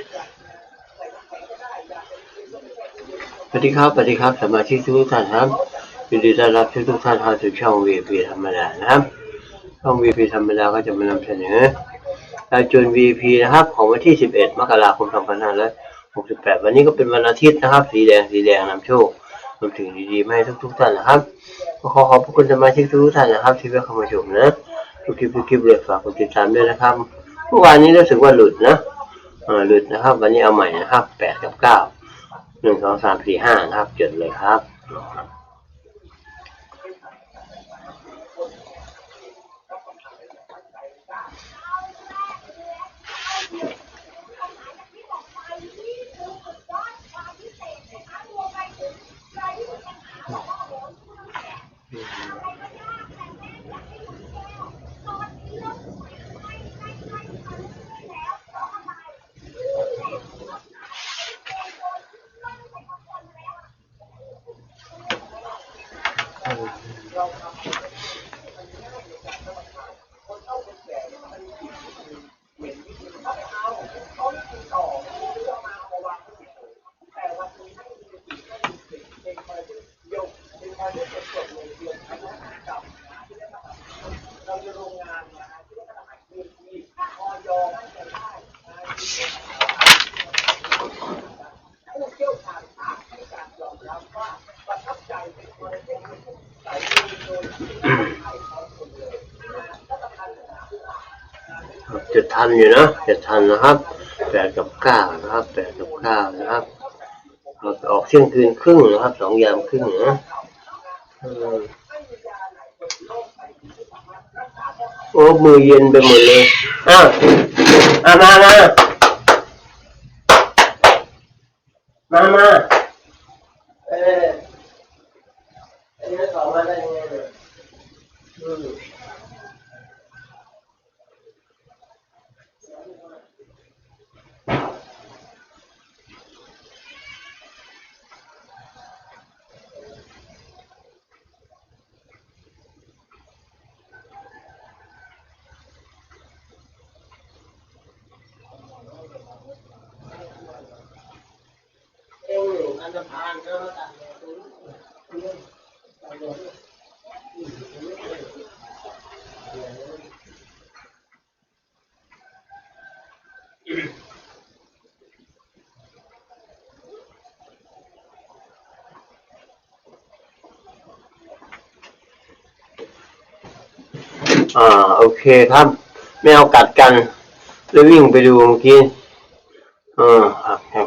สวัสดีครับ สวัสดีครับ สมาชิกทุกท่านครับยินดีต้อนรับทุกท่านเข้าสู่ช่อง VP ธรรมดานะครับ ช่อง VP ธรรมดาก็จะมานำเสนอรายจุน VP นะครับ ของวันที่ 11 มกราคม 2568 วันนี้ก็เป็นวันอาทิตย์นะครับ สีแดง สีแดงนำโชครวมถึงดีๆมาให้ทุก ๆ ท่านนะครับ ก็ขอขอบคุณสมาชิกทุกท่านนะครับ ที่เข้ามาชมนะทุกคลิปทุกคลิปเลยฝากกดติดตามด้วยนะครับ เมื่อวานนี้รู้สึกว่าหลุดนะ ออหลุดนะครับ วันนี้เอาใหม่นะครับ8กับ9หนึ่งสองสามสี่ห้าครับจดเลยครับ welcome. จะทันอยู่นะจะทันนะครับแปดกับเก้านะครับแปดกับเก้านะครับเราออกเที่ยงคืนครึ่งนะครับสองยามครึ่งนะโอ้มือเย็นไปหมดเลยอ้าวมามามามาเออ อันนี้สองมาได้ยังไงเนี่ยอืม อ่า โอเคครับไม่เอากัดกันเลยวิ่งไปดูเมื่อกี้อ่าครับ